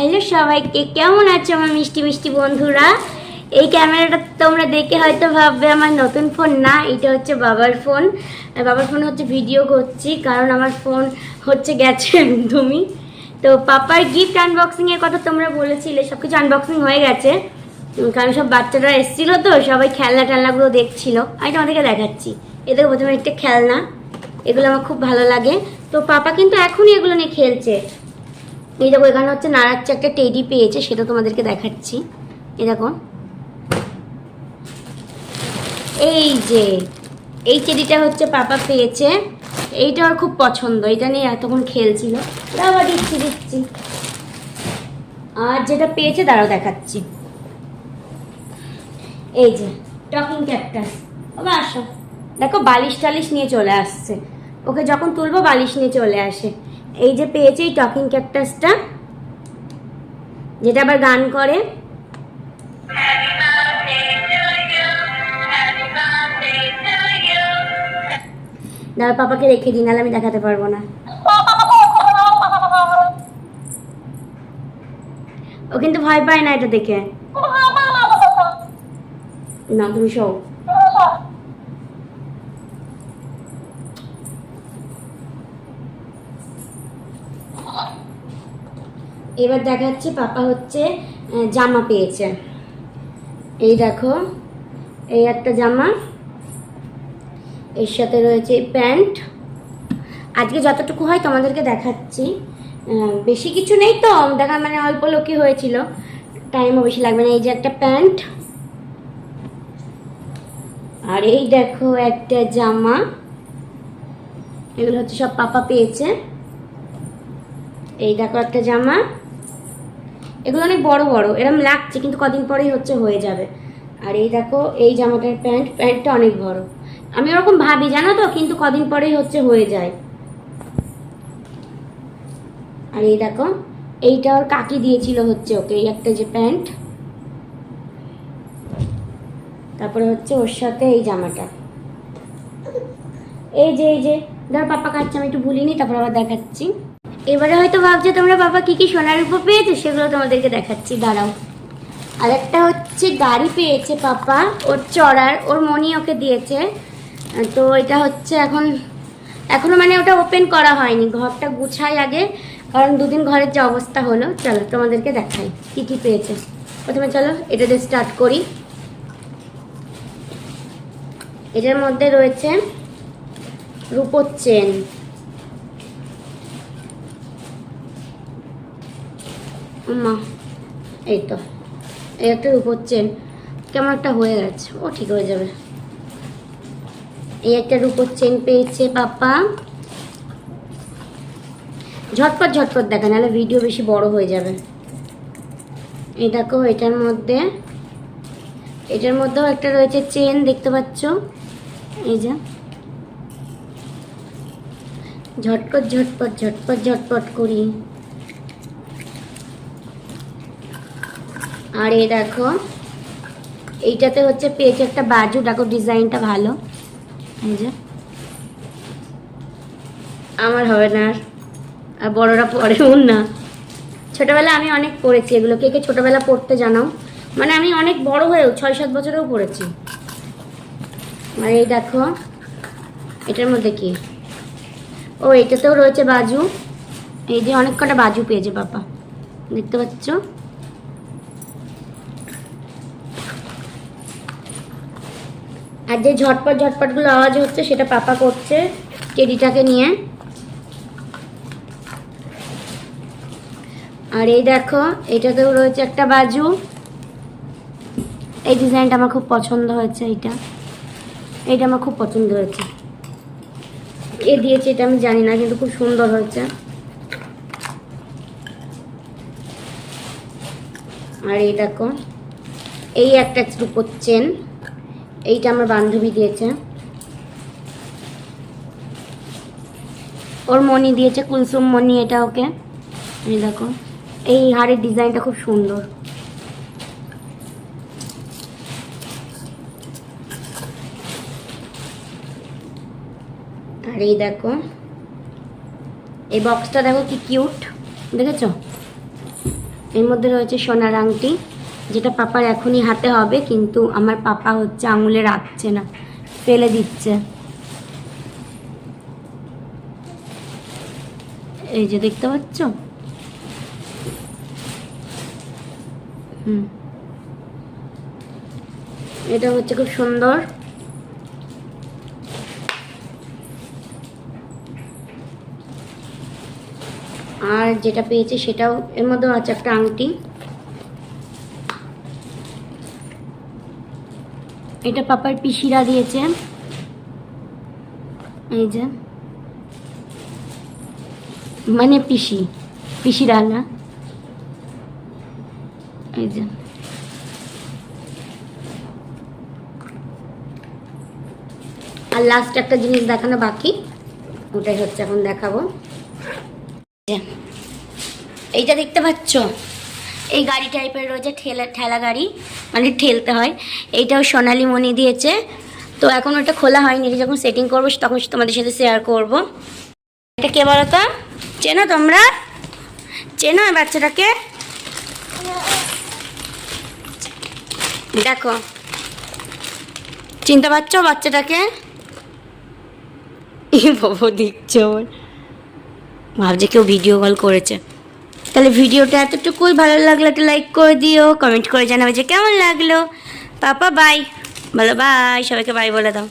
Hello সবাইকে, কেমন আছো আমার মিষ্টি মিষ্টি বন্ধুরা? এই ক্যামেরাটা তোমরা দেখে হয়তো ভাববে আমার নতুন ফোন না, এটা হচ্ছে বাবার ফোন। বাবার ফোনে হচ্ছে ভিডিও করছি, কারণ আমার ফোন হচ্ছে গেছে একদমই তো পাপার গিফট আনবক্সিংয়ের কথা তোমরা বলেছিলে সব কিছু আনবক্সিং হয়ে গেছে। কারণ সব বাচ্চারা এসেছিল তো, সবাই খেলনা টেলনাগুলো দেখছিল। আমি তোমাদেরকে দেখাচ্ছি। এদের প্রথমে একটা খেলনা, এগুলো আমার খুব ভালো লাগে। তো পাপা কিন্তু এখনই এগুলো নিয়ে খেলছে। এই দেখো, এখানে হচ্ছে নাড়াচ্ছে একটা টেডি পেয়েছে, সেটা তোমাদেরকে দেখাচ্ছি। এই দেখো। এই যে, এই টেডিটা হচ্ছে পাপা পেয়েছে। এইটা ওর খুব পছন্দ, এটা নিয়ে এতক্ষণ খেলছিল। আবার দিচ্ছি দিচ্ছি। আর যেটা পেয়েছে তারাও দেখাচ্ছি। এই যে টকিং ক্যাকটাস বাবা আসো। দেখো বালিশ টালিশ নিয়ে চলে আসছে। ওকে যখন তুলবো, বালিশ নিয়ে চলে আসে। এই যে পেয়েছে এই টকিং ক্যাকটাসটা যেটা আবার গান করে। দাদা পাপাকে রেখে দিন আমি দেখাতে পারব না। ও কিন্তু ভয় পায় না এটা দেখে। না তুমি শো এবার দেখাচ্ছি পাপা হচ্ছে জামা পেয়েছে। এই দেখো, এই একটা জামা। এর সাথে রয়েছে প্যান্ট। আজকে যতটুকু হয় তোমাদেরকে দেখাচ্ছি। বেশি কিছু নেই তো, দেখা মানে অল্প লোকই হয়েছিল। টাইমও বেশি লাগবে না, এই যে একটা প্যান্ট। আর এই দেখো একটা জামা। এগুলো হচ্ছে সব পাপা পেয়েছে। এই দেখো একটা জামা। এগুলো অনেক বড় বড়, এরম লাগছে কিন্তু কদিন পরেই হচ্ছে হয়ে যাবে। আর এই দেখো, এই জামাটার প্যান্ট, প্যান্টটা অনেক বড়। আমি ওরকম ভাবি, জানো তো, কিন্তু কদিন পরেই হচ্ছে হয়ে যায়। আর এই দেখো, এইটা ওর কাকি দিয়েছিল হচ্ছে ওকে, এই একটা যে প্যান্ট। তারপরে হচ্ছে ওর সাথে এই জামাটা। এই যে এই যে, ধর পাপা কাটছে, আমি একটু ভুলিনি, তারপর আবার দেখাচ্ছি। এবারে হয়তো ভাবছ তোমরা বাবা কি কি সোনার উপর পেয়েছে? সেগুলো তোমাদেরকে দেখাচ্ছি, দাঁড়াও। আর একটা হচ্ছে গাড়ি পেয়েছে পাপা, ওর চড়ার, ওর মনি ওকে দিয়েছে। তো এটা হচ্ছে এখন, এখনও মানে ওটা ওপেন করা হয়নি, ঘরটা গুছাই আগে, কারণ দুদিন ঘরের যে অবস্থা হলো। চলো, তোমাদেরকে দেখাই কি কি পেয়েছে। প্রথমে চলো, এটা দিয়ে স্টার্ট করি। এটার মধ্যে রয়েছে রূপোর চেন মা, এই তো। এই একটা রূপোর চেন কেমন একটা হয়ে গেছে, ও ঠিক হয়ে যাবে। এই একটা রূপোর চেন পেয়েছে পাপা। ঝটপট ঝটপট দেখা, নাহলে ভিডিও বেশি বড় হয়ে যাবে। এই দেখো, এটার মধ্যে, এটার মধ্যেও একটা রয়েছে চেন দেখতে পাচ্ছ? এই যে। ঝটপট ঝটপট ঝটপট ঝটপট করি। আর এই দেখো, এইটাতে হচ্ছে পেয়েছে একটা বাজু, দেখো ডিজাইনটা ভালো। এই যে। আমার হবে না আর বড়রা পরেও না। ছোটবেলা আমি অনেক পড়েছি এগুলো। কে কে ছোটবেলা পড়তে জানাও? মানে আমি অনেক বড় হয়েও, ছয় সাত বছরেও পড়েছি। আর এই দেখো, এটার মধ্যে কি? ও, এটাতেও রয়েছে বাজু। এই যে অনেক কটা বাজু পেয়েছে, বাবা। দেখতে পাচ্ছ? আর যে ঝটপট ঝটপটগুলো আওয়াজ হচ্ছে, সেটা পাপা করছে টেডিটাকে নিয়ে। আর এই দেখো এটাতেও রয়েছে একটা বাজু। এই ডিজাইনটা আমার খুব পছন্দ হয়েছে এইটা। এইটা আমার খুব পছন্দ হয়েছে। এ দিয়েছে এটা আমি জানি না, কিন্তু খুব সুন্দর হয়েছে। আর এই দেখো, এই একটা চেন এইটা আমার বান্ধবী দিয়েছে। ওর মনি দিয়েছে, কুলসুম মনি এটা ওকে। এই দেখো, এই হাড়ের ডিজাইনটা খুব সুন্দর। আর এই দেখো, এই বক্সটা দেখো কি কিউট দেখেছ? এর মধ্যে রয়েছে সোনার আংটি। যেটা পাপার এখনই হাতে হবে, কিন্তু আমার পাপা হচ্ছে আঙুলে রাখছে না, ফেলে দিচ্ছে। এই যে দেখতে পাচ্ছ? হুম। এটা হচ্ছে খুব সুন্দর। আর যেটা পেয়েছে সেটাও, এর মধ্যেও আছে একটা আংটি। এটা পাপার পিসিরা দিয়েছে। এই যে। মানে পিসি পিসিরা না এই যে। আর লাস্ট একটা জিনিস দেখানো বাকি, ওটাই হচ্ছে এখন দেখাবো। এইটা দেখতে পাচ্ছ? এই গাড়ি টাইপের রয়েছে, ঠেলা ঠেলা গাড়ি মানে ঠেলতে হয়। এইটাও সোনালি মনি দিয়েছে। তো এখন ওটা খোলা হয়নি, এটা যখন সেটিং করব, তখন তোমাদের সাথে শেয়ার করব। এটা কে বলো তো? চেনো তোমরা? চেনো বাচ্চাটাকে? দেখো। চিনতে পারছ বাচ্চাটাকে? বাবা, দেখছ? ভাবছে কেউ ভিডিও কল করেছে। তাহলে ভিডিওটা এতটুকুই। ভালো লাগল একটা লাইক করে দিও কমেন্ট করে জানাবে যে কেমন লাগল। পাপা বাই বলো বাই সবাইকে বাই বলে দাও।